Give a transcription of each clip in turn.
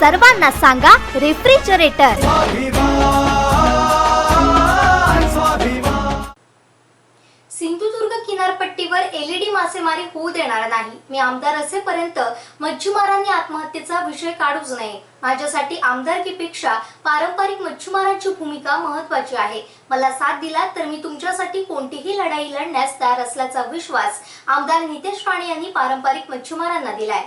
सर्वांना सांगा रेफ्रिजरेटर. सिंधुदुर्ग किनारपट्टीवर एलईडी मासेमारी होऊ देणार नाही. मी आमदार असेपर्यंत मच्छीमारांनी आत्महत्येचा विषय काढूच नये. माझ्यासाठी आमदारकीपेक्षा पारंपरिक मच्छीमारांची भूमिका महत्वाची आहे. मला साथ दिला तर मी तुमच्यासाठी कोणतीही लढाई लढण्यास तयार असल्याचा विश्वास आमदार नितेश राणे यांनी पारंपरिक मच्छीमारांना दिलाय.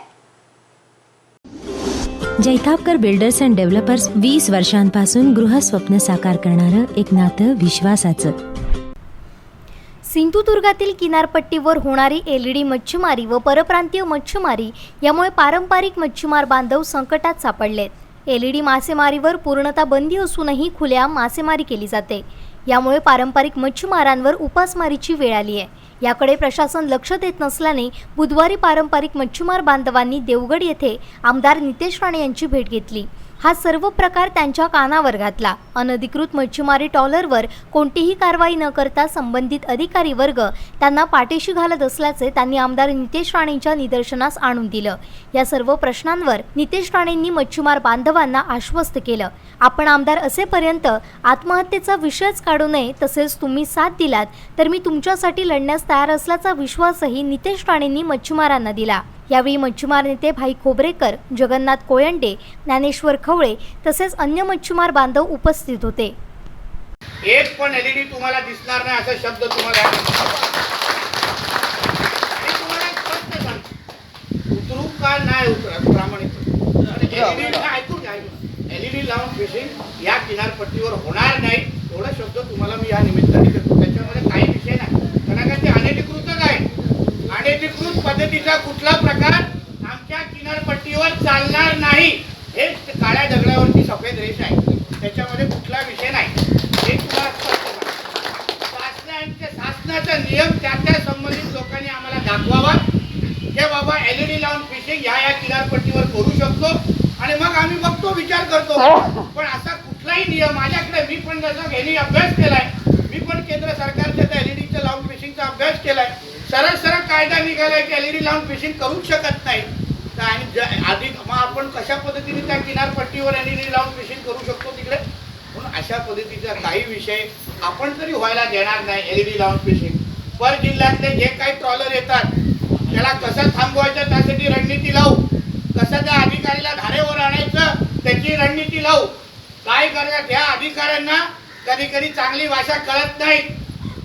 जैतापकर बिल्डर्स अँड डेव्हलपर्स वीस वर्षांपासून गृहस्वप्न साकार करणारं एक नातं विश्वासाचं. सिंधुदुर्गातील किनारपट्टीवर होणारी एलईडी मच्छीमारी व परप्रांतीय मच्छीमारी यामुळे पारंपरिक मच्छीमार बांधव संकटात सापडलेत. एलईडी मासेमारीवर पूर्णतः बंदी असूनही खुल्या मासेमारी केली जाते. यामुळे पारंपरिक मच्छीमारांवर उपासमारीची वेळ आली आहे याकडे प्रशासन लक्ष देत नसल्याने बुधवारी पारंपरिक मच्छीमार बांधवांनी देवगड येथे आमदार नितेश राणे यांची भेट घेतली. हा सर्व प्रकार त्यांच्या कानावर घातला. अनधिकृत मच्छीमारी टॉलरवर कोणतीही कारवाई न करता संबंधित अधिकारी वर्ग त्यांना पाठीशी घालत असल्याचे त्यांनी आमदार नितेश राणेंच्या निदर्शनास आणून दिलं. या सर्व प्रश्नांवर नितेश राणेंनी मच्छीमार बांधवांना आश्वस्त केलं. आपण आमदार असेपर्यंत आत्महत्येचा विषयच काढू नये तसेच तुम्ही साथ दिलात तर मी तुमच्यासाठी लढण्यास तयार असल्याचा विश्वासही नितेश राणेंनी मच्छीमारांना दिला. यावेळी मच्छीमार नेते भाई खोबरेकर जगन्नाथ कोयंडे ज्ञानेश्वर खवळे तसेच अन्य मच्छीमार बांधव उपस्थित होते. एक पण एलईडी तुम्हाला दिसणार नाही असा शब्द तुम्हाला. उतरू का नाही उतरत प्रामाणिक ऐकून एलईडी लावून फिशिंग या किनारपट्टीवर होणार नाही एवढा शब्द तुम्हाला मी या निमित्ताने देतो त्याच्यामध्ये काही विषय नाही कारण का ते अनधिकृतच आहे अनधिकृत कुठला प्रकार? आमच्या किनारपट्टीवर चालणार नाही. हे काळ्या दगडावरती सफेद रेष आहे. त्याच्यामध्ये कुठला विषय नाही. हे तुम्हाला शासनाचा नियम त्या त्या संबंधित लोकांनी आम्हाला दाखवावा. हे बाबा एलईडी लावून फिशिंग ह्या या किनारपट्टीवर करू शकतो. आणि मग आम्ही बघतो विचार करतो. पण असा कुठलाही नियम माझ्याकडे मी पण जसं यांनी अभ्यास केलाय मी पण केंद्र सरकारच्या त्या एलईडीच्या लावून फिशिंगचा अभ्यास केलाय. सरळ सरळ कायदा निघालाय की एलईडी लावून फिशिंग करूच शकत नाही. आणि ज- आधी मग आपण कशा पद्धतीने त्या किनारपट्टीवर एलईडी लावून फिशिंग करू शकतो तिकडे? म्हणून अशा पद्धतीचा काही विषय आपण तरी व्हायला देणार नाही एलईडी लावून फिशिंग पर जिल्ह्यातले जे काही ट्रॉलर येतात त्याला कसं थांबवायचं त्यासाठी रणनीती लावू. कसं त्या अधिकारीला धारेवर आणायचं त्याची रणनीती लावू. काय करतात ह्या अधिकाऱ्यांना कधी कधी चांगली भाषा कळत नाही.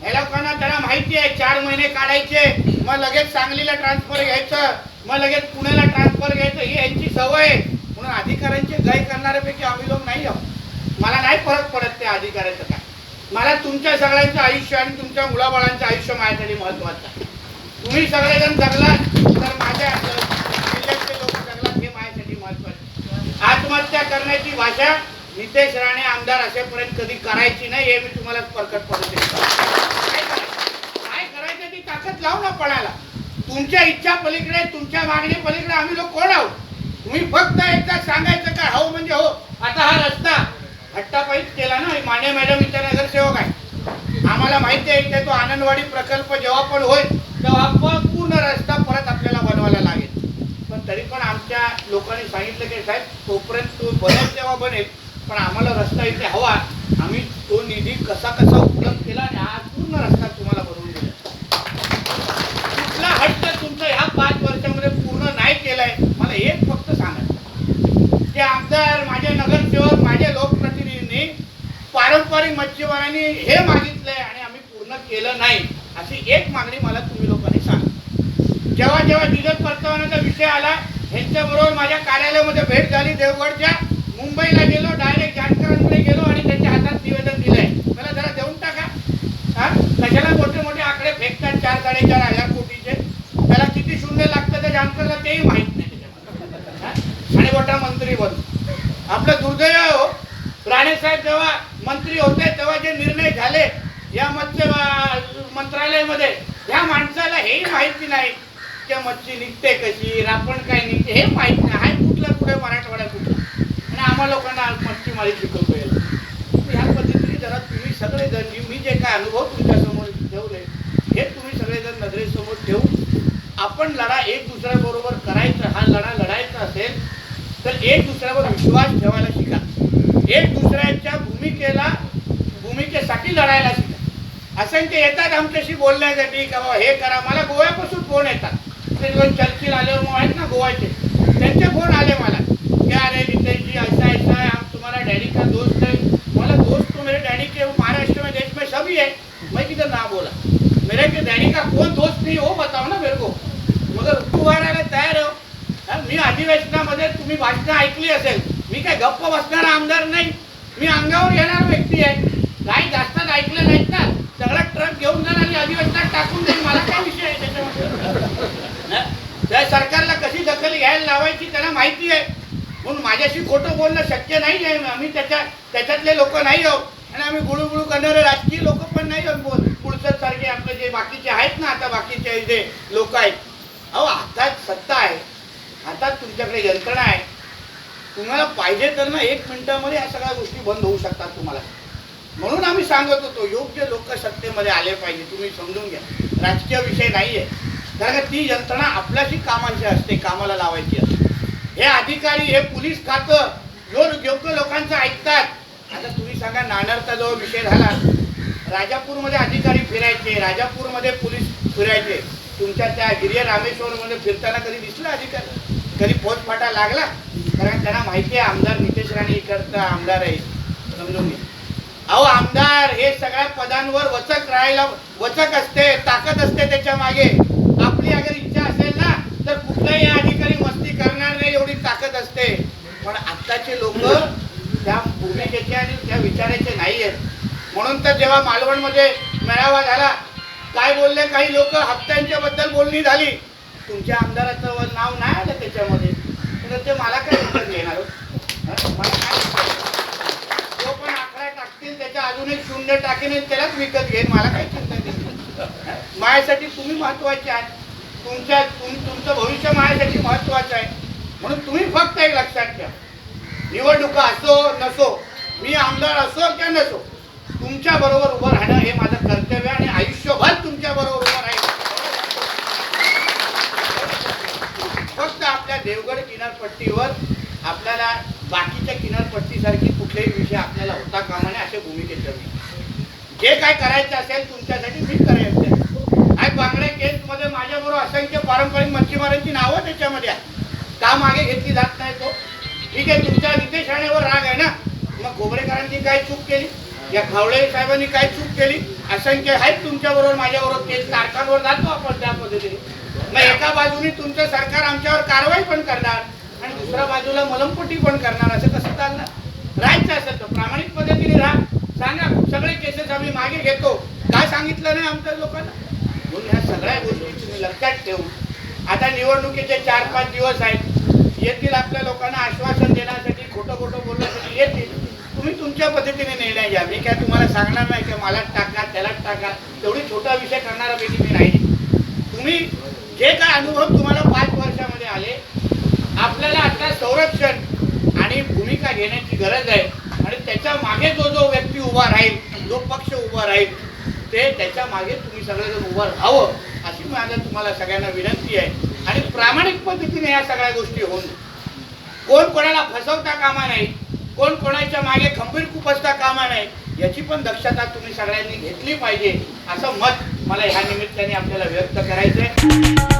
या लोकांना त्याला माहिती आहे चार महिने काढायचे मग लगेच सांगलीला ट्रान्सफर घ्यायचं मग लगेच पुण्याला ट्रान्सफर घ्यायचं ही यांची सवय आहे. म्हणून अधिकाऱ्यांचे गय करणाऱ्यापैकी आम्ही लोक नाही आहोत. मला नाही फरक पडत त्या अधिकाऱ्याचं काय. मला तुमच्या सगळ्यांचं आयुष्य आणि तुमच्या मुलाबाळांचं आयुष्य माझ्यासाठी महत्वाचं आहे. तुम्ही सगळेजण जगलात तर माझ्या जिल्ह्यातले लोक जगलात हे माझ्यासाठी महत्त्वाचे आत्महत्या करण्याची भाषा नितेश राणे आमदार असेपर्यंत कधी करायची नाही हे मी तुम्हाला परकट पडू आहे काय करायचं? काय करायचं ती ताकद लावू ना पणाला तुमच्या इच्छा पलीकडे तुमच्या मागणी पलीकडे आम्ही लोक कोण आहोत? तुम्ही फक्त एकदा सांगायचं का हो म्हणजे हो आता हा रस्ता हट्टापाईच केला ना माने मॅडम इथे नगरसेवक आहे आम्हाला माहिती आहे इथे तो आनंदवाडी प्रकल्प जेव्हा पण होईल तेव्हा पण पूर्ण रस्ता परत आपल्याला बनवायला लागेल. पण तरी पण आमच्या लोकांनी सांगितलं की साहेब तोपर्यंत तो बनेल तेव्हा बनेल पण आम्हाला रस्ता इथे हवा. आम्ही तो निधी कसा कसा उपलब्ध केला आणि आज पूर्ण रस्ता तुम्हाला बनवून दिला कुठला हट्ट तुमचा ह्या पाच वर्षामध्ये पूर्ण नाही केलाय मला एक फक्त सांगा ते आमदार माझे नगरसेवक माझे लोकप्रतिनिधींनी पारंपरिक मच्छीमारांनी हे मागितलंय आणि आम्ही पूर्ण केलं नाही अशी एक मागणी मला तुम्ही लोकांनी सांग. जेव्हा जेव्हा डिझेल परतावण्याचा विषय आला ह्यांच्याबरोबर माझ्या कार्यालयामध्ये भेट झाली देवगडच्या मुंबईला गेलो डायरेक्ट जानकरांकडे गेलो आणि त्यांच्या हातात निवेदन दिलंय. मला जरा देऊन टाका. हा? कशाला मोठे मोठे आकडे फेकतात चार साडेचार हजार कोटीचे? त्याला किती शून्य लागतं त्या जानकरला तेही माहीत नाही त्याच्यामध्ये. आणि मोठा मंत्री बनतो आपलं दुर्दैव हो. राणे साहेब जेव्हा मंत्री होते तेव्हा जे निर्णय झाले या मत्स्य मंत्रालयामध्ये ह्या माणसाला हेही माहिती नाही की मच्छी निघते कशी रापण काय निघते हे माहिती नाही. हाय कुठलं कुठे मराठवाड्यात कुठलं. आणि आम्हा लोकांना मच्छी मारी शिकवतो याला ह्या पद्धतीने जरा तुम्ही सगळेजण मी- मी जे काय अनुभव तुमच्यासमोर ठेवले हे तुम्ही सगळेजण नजरेसमोर ठेवू आपण लढा एक दुसऱ्याबरोबर करायचा हा लढा लढायचा असेल तर एक दुसऱ्यावर विश्वास ठेवायला शिका. एक दुसऱ्याच्या भूमिकेला भूमिकेसाठी लढायला शिका असंख्य येतात आमच्याशी बोलण्यासाठी का बाबा हे करा मला गोव्यापासून फोन येतात. ते दोन चर्चिल आल्यावर मग आहेत ना गोव्याचे त्यांचे फोन आले मला. की अरे नितेशजी ऐसा ऐसा है हम तुम्हारा डैडी का दोस्त है. मला दोस्त तो मेरे डैडी के महाराष्ट्र में देश में सभी है. मैं किधर ना बोला. मेरे के डैडी का कोण दोस्त नाही हो बताओ ना मेरे को. मगर तू राहायला तयार हो. मी अधिवेशनामध्ये तुम्ही भाषणं ऐकली असेल. मी काय गप्प बसणारा आमदार नाही. मी अंगावर येणार व्यक्ती आहे. काही जास्त ऐकलं नाहीत ना. सगळा ट्रक घेऊन जाणार आणि अधिवेशनात टाकून देईल मला काय विषय आहे त्याच्यामध्ये? त्या सरकारला कशी दखल घ्यायला लावायची त्यांना माहिती आहे. म्हणून माझ्याशी खोटं बोलणं शक्य नाही आहे. आम्ही त्याच्या त्याच्यातले लोक नाही आहोत. आणि आम्ही गुळू गुळू करणारे राजकीय लोक पण नाही आहोत. बोल पुढचं सारखे आपले जे बाकीचे आहेत ना आता बाकीचे जे लोक आहेत. अहो हातात सत्ता आहे. हातात तुमच्याकडे यंत्रणा आहे. तुम्हाला पाहिजे तर ना एक मिनिटामध्ये या सगळ्या गोष्टी बंद होऊ शकतात तुम्हाला. म्हणून आम्ही सांगत होतो योग्य लोक सत्तेमध्ये आले पाहिजे तुम्ही समजून घ्या. राजकीय विषय नाही आहे कारण का ती यंत्रणा आपल्याशी कामाची असते कामाला लावायची असते. हे अधिकारी हे पोलीस खातं योग्य योग्य लोकांचं ऐकतात. आता तुम्ही सांगा नाणारचा जवळ विषय झाला. राजापूरमध्ये अधिकारी फिरायचे राजापूरमध्ये पोलीस फिरायचे. तुमच्या त्या हिरिया रामेश्वरमध्ये फिरताना कधी दिसला अधिकारी? कधी फौजफाटा लागला? कारण त्यांना माहिती आहे आमदार नितेश राणे इकडचा आमदार आहे. समजून घ्या अहो आमदार हे सगळ्या पदांवर वचक राहायला वचक असते ताकद असते त्याच्यामागे. आपली अगर इच्छा असेल ना तर कुठलाही अधिकारी मस्ती करणार नाही एवढी ताकद असते. पण आत्ताचे लोक त्या भूमिकेचे आणि त्या विचाराचे नाही आहेत म्हणून तर जेव्हा मालवणमध्ये मेळावा झाला काय बोलले काही लोक हप्त्यांच्या बद्दल बोलणी झाली. तुमच्या आमदाराचं नाव नाही आलं त्याच्यामध्ये. तर ते मला काय उत्तर देणार? मला काय जो पण आकडा टाकतील त्याच्या अजून एक शून्य टाकेन आणि त्यालाच विकत घेईन. मला काही चिंता नाही. माझ्यासाठी तुम्ही महत्त्वाचे आहात. तुमच्या तुम तुमचं भविष्य माझ्यासाठी महत्वाचं आहे. म्हणून तुम्ही फक्त एक लक्षात घ्या निवडणुका असो नसो मी आमदार असो किंवा नसो तुमच्या बरोबर उभं राहणं हे माझं कर्तव्य आणि आयुष्यभर तुमच्या बरोबर उभं राहील फक्त आपल्या देवगड किनारपट्टीवर आपल्याला बाकीच्या किनारपट्टीसारखी कुठलेही विषय आपल्याला होता कामा नये अशा भूमिकेत मी जे काय करायचं असेल तुमच्यासाठी मी करायचं आहे. बांगड्या केसमध्ये माझ्याबरोबर असंख्य पारंपरिक मच्छीमारांची नावं त्याच्यामध्ये आहेत. का मागे घेतली जात नाही तो? ठीक आहे तुमच्या नितेश राणेवर राग आहे ना? मग खोबरेकरांनी काय चूक केली? या खावळे साहेबांनी काय चूक केली? असंख्य आहेत तुमच्याबरोबर माझ्याबरोबर केस तारखांवर जातो आपण त्या पद्धतीने. मग एका बाजूने तुमचं सरकार आमच्यावर कारवाई पण करणार. दुसऱ्या बाजूला मलमपट्टी पण करणार असं कसं चालणार. राहायचं असेल तर प्रामाणिक पद्धतीने राहा. सांगा सगळे केसेस आम्ही मागे घेतो. काय सांगितलं नाही आमच्या लोकांना? म्हणून ह्या सगळ्या गोष्टी तुम्ही लक्षात ठेवून आता निवडणुकीचे चार पाच दिवस आहेत. येतील आपल्या लोकांना आश्वासन देण्यासाठी खोटं खोटं बोलण्यासाठी येतील. तुम्ही तुमच्या पद्धतीने निर्णय घ्या. मी काय तुम्हाला सांगणार नाही की मलाच टाका त्यालाच टाका. तेवढी छोटा विषय करणारा पैकी मी नाही. तुम्ही जे काय अनुभव तुम्हाला आपल्याला आता संरक्षण आणि भूमिका घेण्याची गरज आहे. आणि त्याच्यामागे जो जो व्यक्ती उभा राहील जो पक्ष उभा राहील ते त्याच्यामागे तुम्ही सगळेजण उभं राहावं अशी माझं तुम्हाला सगळ्यांना विनंती आहे. आणि प्रामाणिक पद्धतीने या सगळ्या गोष्टी होऊन कोण कोणाला फसवता कामा नाही कोण कोणाच्या मागे खंबीर खुपसता कामा नाही याची पण दक्षता तुम्ही सगळ्यांनी घेतली पाहिजे असं मत मला ह्या निमित्ताने आपल्याला व्यक्त करायचं आहे